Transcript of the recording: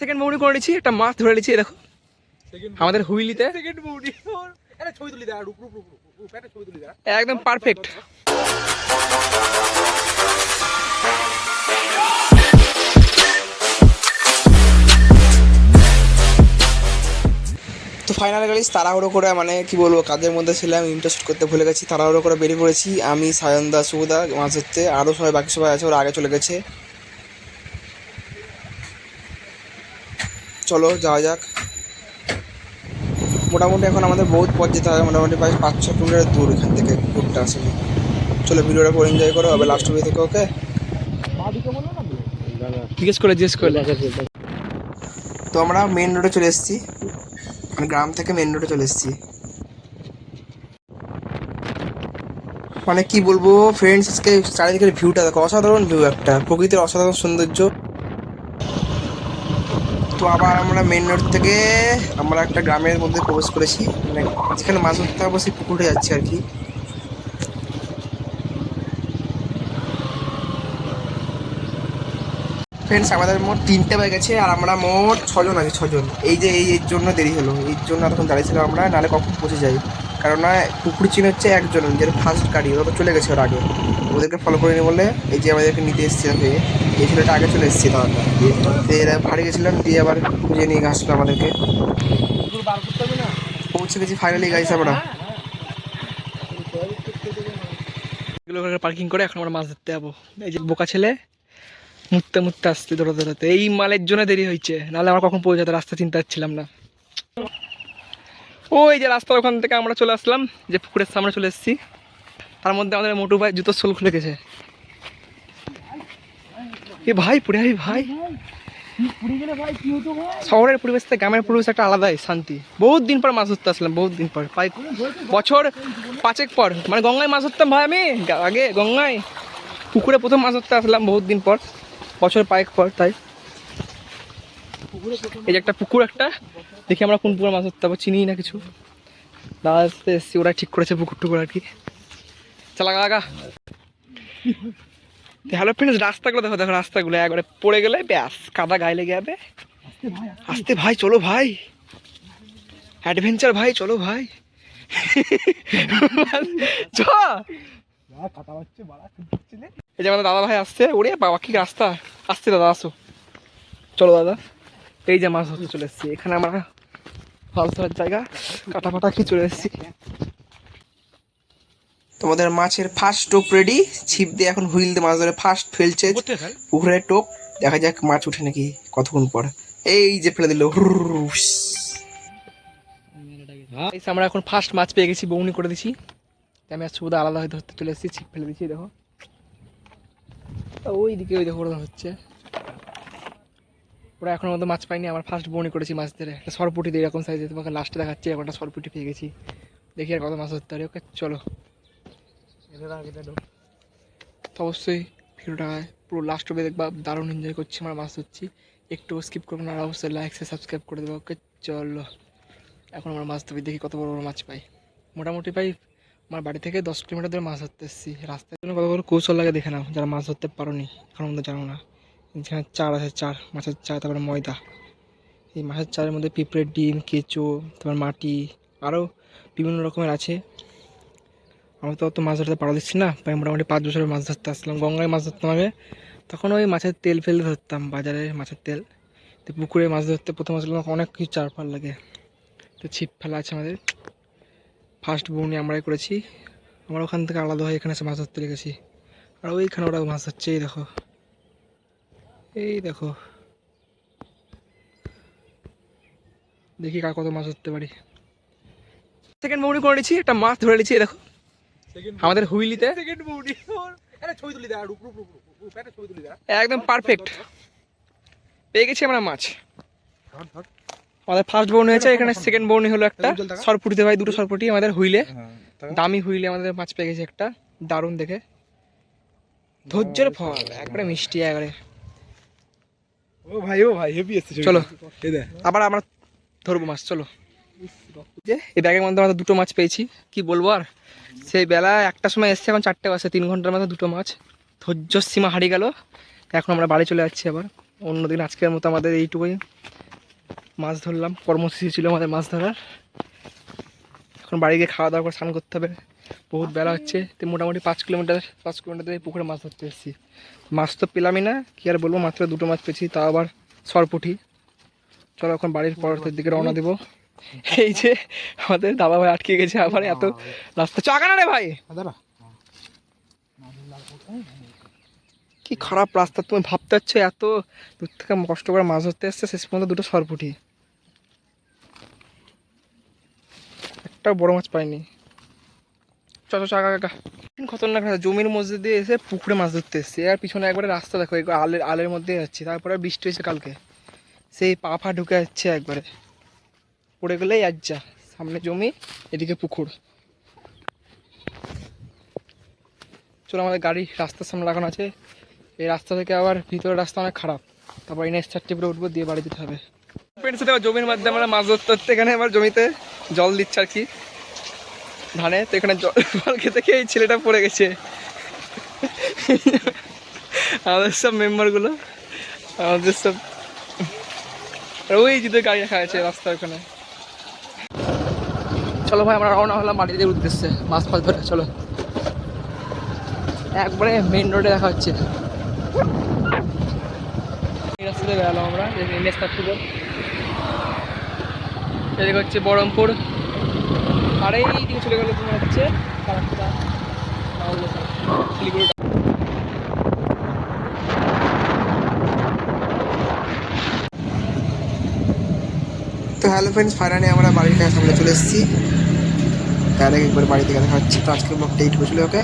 Second বৌনি করে নিচ্ছি একটা মাছ ধরে নিচ্ছি দেখো। আমাদের হুইলিতে। একদম পারফেক্ট তো ফাইনাল গাড়ি তাড়াহুড়ো করে মানে কি বলব কাজের মধ্যে ছিলাম ইন্টারেস্ট করতে ভুলে গেছি তাড়াহুড়ো করে বেরিয়ে পড়েছি। আমি সায়নদা সুদা মাছ ধরতে আরও সবাই বাকি সবাই আছে ওরা আগে চলে গেছে। চলো যাওয়া যাক। মোটামুটি এখন আমাদের বহুত পথ যেতে হবে মোটামুটি প্রায় পাঁচ ছ কিলোমিটার দূর এখান থেকে ঘুরতে আসলে। চলো ভিডিওটা করে এনজয় করো হবে লাস্ট অব্দি থেকে ওকে জিজ্ঞেস করে জিজ্ঞেস করে। তো আমরা মেন রোডে চলে এসেছি। মানে গ্রাম থেকে মেন রোডে চলে এসেছি। মানে কি বলব ফ্রেন্ডস আজকে চারিদিকের ভিউটা দেখো অসাধারণ ভিউ একটা প্রকৃতির অসাধারণ সৌন্দর্য। তো আবার আমরা মেন রোড থেকে আমরা একটা গ্রামের মধ্যে প্রবেশ করেছি। মানে যেখানে মাছ ধরতে হবে সেই পুকুরে যাচ্ছি আর কি। ফ্রেন্ডস আমাদের মোট তিনটে বাইক আছে আর আমরা মোট ছজন আছি, ছজন। এই যে, এই এর জন্য দেরি হলো। এর জন্য এতক্ষণ দাঁড়িয়েছিলাম আমরা, নাহলে কখন পৌঁছে যাই? কারণ না পুকুর চিন হচ্ছে একজন যে ফার্স্ট গাড়ি, ওরা তো চলে গেছে ওর আগে। ওদেরকে ফলো করে বলে এই যে আমাদেরকে নিতে এসছে এই ছেলেটা আগে চলে এসছে দাদাটা তো এরা ভাড়ি গেছিলাম, দিয়ে আবার খুঁজে নিয়ে আসলো আমাদেরকে। পৌঁছে গেছি ফাইনালি গাইছে আমরা। পার্কিং করে এখন আমরা মাছ ধরতে যাব। এই যে বোকা ছেলে, মুততে মুততে আসতে দৌড়াতে দৌড়াতে এই মালের জন্য দেরি হয়েছে, নাহলে আমরা কখন পৌঁছাতে রাস্তা চিন্তা পাচ্ছিলাম না। ওই যে রাস্তার ওখান থেকে আমরা চলে আসলাম, যে পুকুরের সামনে চলে এসেছি। তার মধ্যে আমাদের মোটু ভাই জুতোর সোল খুলে গেছে। এ ভাই, পুরে ভাই ভাই। শহরের পরিবেশ থেকে গ্রামের পরিবেশ একটা আলাদাই শান্তি। বহুত দিন পর মাছ ধরতে আসলাম, বহুত দিন পর। প্রায় বছর পাঁচেক পর। মানে গঙ্গায় মাছ ধরতাম ভাই আমি আগে গঙ্গায়। পুকুরে প্রথম মাছ ধরতে আসলাম বহুত দিন পর, বছর পায়েক পর, তাই। এই যে একটা পুকুর একটা, দেখি আমরা কোন পুকুরে মাছ ধরতে পারব চিনি না কিছু। দাদা এসছি, ওরা ঠিক করেছে পুকুর টুকুর আর কি। চালা আগা। হ্যালো ফ্রেন্ডস রাস্তাগুলো দেখো দেখো রাস্তাগুলো, একবারে পড়ে গেলে, ব্যাস, কাদা গায়ে লেগে যাবে। আসতে ভাই, চলো ভাই। অ্যাডভেঞ্চার ভাই, চলো ভাই। এই যে আমাদের দাদা ভাই আসছে, ওরে বাবা, কি রাস্তা। আসছে দাদা, আসো। চলো দাদা। এই যে মাছ ধরতে চলে এসেছি, এখানে আমরা ধরার জায়গা কাটা ফাটা কি চলে এসেছি। তোমাদের মাছের ফার্স্ট টোপ রেডি ছিপ দিয়ে এখন হুইল দিয়ে মাছ ধরে ফার্স্ট ফেলছে। পুকুরের টোপ দেখা যাক মাছ উঠে নাকি কতক্ষণ পর। এই যে ফেলে দিল। আমরা এখন ফার্স্ট মাছ পেয়ে গেছি বৌনি করে দিছি। আমি আর সুবিধা আলাদা হয়ে ধরতে চলে এসেছি ছিপ ফেলে দিচ্ছি দেখো। ওই দিকে ওই দেখো হচ্ছে ওরা এখন মতো মাছ পাইনি আমার ফার্স্ট বৌনি করেছি মাছ ধরে। একটা সরপুটি দিয়ে এরকম সাইজে তোমাকে লাস্টে দেখাচ্ছি এখন একটা সরপুটি পেয়ে গেছি। দেখি আর কত মাছ ধরতে পারি। ওকে চলো। তো অবশ্যই ভিডিওটা পুরো লাস্ট অব্দি দেখবা, দারুণ এনজয় করছি, আমরা মাছ ধরছি একটু স্কিপ করব না আর অবশ্যই লাইক সাবস্ক্রাইব করে দেবো ওকে চলো। এখন আমরা মাছ ধরি দেখি কত বড় বড় মাছ পাই। মোটামুটি পাই আমার বাড়ি থেকে দশ কিলোমিটার ধরে মাছ ধরতে এসেছি। রাস্তার জন্য কত বড় কৌশল লাগে, দেখে নাও, যারা মাছ ধরতে পারো নি এখন মধ্যে জানো না। যেখানে চার আছে, চার, মাছের চার, তারপরে ময়দা। এই মাছের চারের মধ্যে পিঁপড়ের ডিম, কেঁচো, তারপর মাটি আরও বিভিন্ন রকমের আছে। আমরা তো অত মাছ ধরতে পারা দিচ্ছি না। প্রায় মোটামুটি পাঁচ বছরের মাছ ধরতে আসলাম। গঙ্গায় মাছ ধরতাম আগে। তখন ওই মাছের তেল ফেলে ধরতাম, বাজারে মাছের তেল। তো পুকুরে মাছ ধরতে প্রথম আসলে অনেক কিছু চার পার লাগে। তো ছিপ ফেলা আছে আমাদের। ফার্স্ট বউনি আমরাই করেছি। আমরা ওখান থেকে আলাদা হয়ে এখানে এসে মাছ ধরতে লেগেছি। আর ওইখানে ওরা মাছ ধরছে, এই দেখো। এই দেখো। দেখি কার কত মাছ ধরতে পারি। সেকেন্ড বউনি করে নিয়েছি একটা মাছ ধরে নিয়েছি দেখো। আমাদের হুইলিতে? একদম পারফেক্ট পেয়ে গেছি আমরা মাছ। আমাদের ফার্স্ট বউনি হয়েছে এখানে সেকেন্ড বউনি হলো একটা। সরপুটিতে ভাই দুটো সরপুটি আমাদের হুইলে। হ্যাঁ দামি হুইলে আমাদের মাছ পেয়ে গেছে একটা। দারুণ দেখে। ধৈর্যের ফল একবারে মিষ্টি একবারে। ও ভাই ও ভাই হেভি এসছে। চলো। আবার আমরা ধরবো মাছ চলো। এই ব্যাগের মধ্যে আমরা দুটো মাছ পেয়েছি, কি বলব আর? সেই বেলা একটার সময় এসছে, এখন চারটে বাসে তিন ঘণ্টার মধ্যে দুটো মাছ। ধৈর্য সীমা হারিয়ে গেল, এখন আমরা বাড়ি চলে যাচ্ছি আবার। অন্যদিন আজকের মতো আমাদের এইটুকুই। মাছ ধরলাম, কর্মসূচি ছিল আমাদের মাছ ধরার। এখন বাড়ি গিয়ে খাওয়া দাওয়া করে স্নান করতে হবে। বহুত বেলা হচ্ছে, তো মোটামুটি পাঁচ কিলোমিটার পাঁচ কিলোমিটার থেকে পুকুরে মাছ ধরতে এসেছি। মাছ তো পেলামই না, কী আর বলব, মাত্র দুটো মাছ পেয়েছি, তাও আবার সরপুটি। চলো এখন বাড়ির পরের দিকে রওনা দেবো। এই যে আমাদের দাদা ভাই আটকে গেছে আবার এত রাস্তা। চাকা না রে ভাই। কি খারাপ রাস্তা তুমি ভাবতে পারছ এত দূর থেকে কষ্ট করে মাছ ধরতে এসছে শেষ পর্যন্ত দুটো সরপুটি। একটা বড় মাছ পাইনি। চলো চাকা কাকা খতরনাক রাস্তা জমির মধ্যে দিয়ে এসে পুকুরে মাছ ধরতে এসছে। আর পিছনে একবারে রাস্তা দেখো আলের আলের মধ্যে যাচ্ছি। তারপরে বৃষ্টি হয়েছে কালকে। সেই পা ফা ঢুকে যাচ্ছে একবারে। পড়ে গেলেই আর যা, সামনে জমি, এদিকে পুকুর। চলো, আমাদের গাড়ি রাস্তার সামনে লাগানো আছে। এই রাস্তা থেকে আবার ভিতরের রাস্তা অনেক খারাপ। তারপর এই নেক্সট চারটে উঠবো দিয়ে বাড়ি যেতে হবে। জমির মধ্যে আমরা মাছ ধরতে ধরতে এখানে আবার জমিতে জল দিচ্ছে আর কি। ধানে, তো এখানে জল খেতে খেয়ে এই ছেলেটা পড়ে গেছে। আমাদের সব মেম্বারগুলো আমাদের সব ওই যদি গাড়ি রাখা আছে রাস্তার ওখানে। চলো ভাই, আমরা রওনা হলাম বাড়িতে উদ্দেশ্যে। মাছ ফাছ ধরে, চলো। একবারে মেইন রোডে দেখা হচ্ছে। এই রাস্তাতে বেরালাম আমরা এনএস থার্টি এদিকে হচ্ছে বহরমপুর। আর এই দিকে চলে গেলে তোমার হচ্ছে তো হ্যালো ফ্রেন্ডস ফাইনালি আমরা বাড়ির সামনে চলে এসেছি। তার একবার বাড়ি থেকে দেখা হচ্ছে তো আজকে ব্লগটা এইটুকু ছিল ওকে।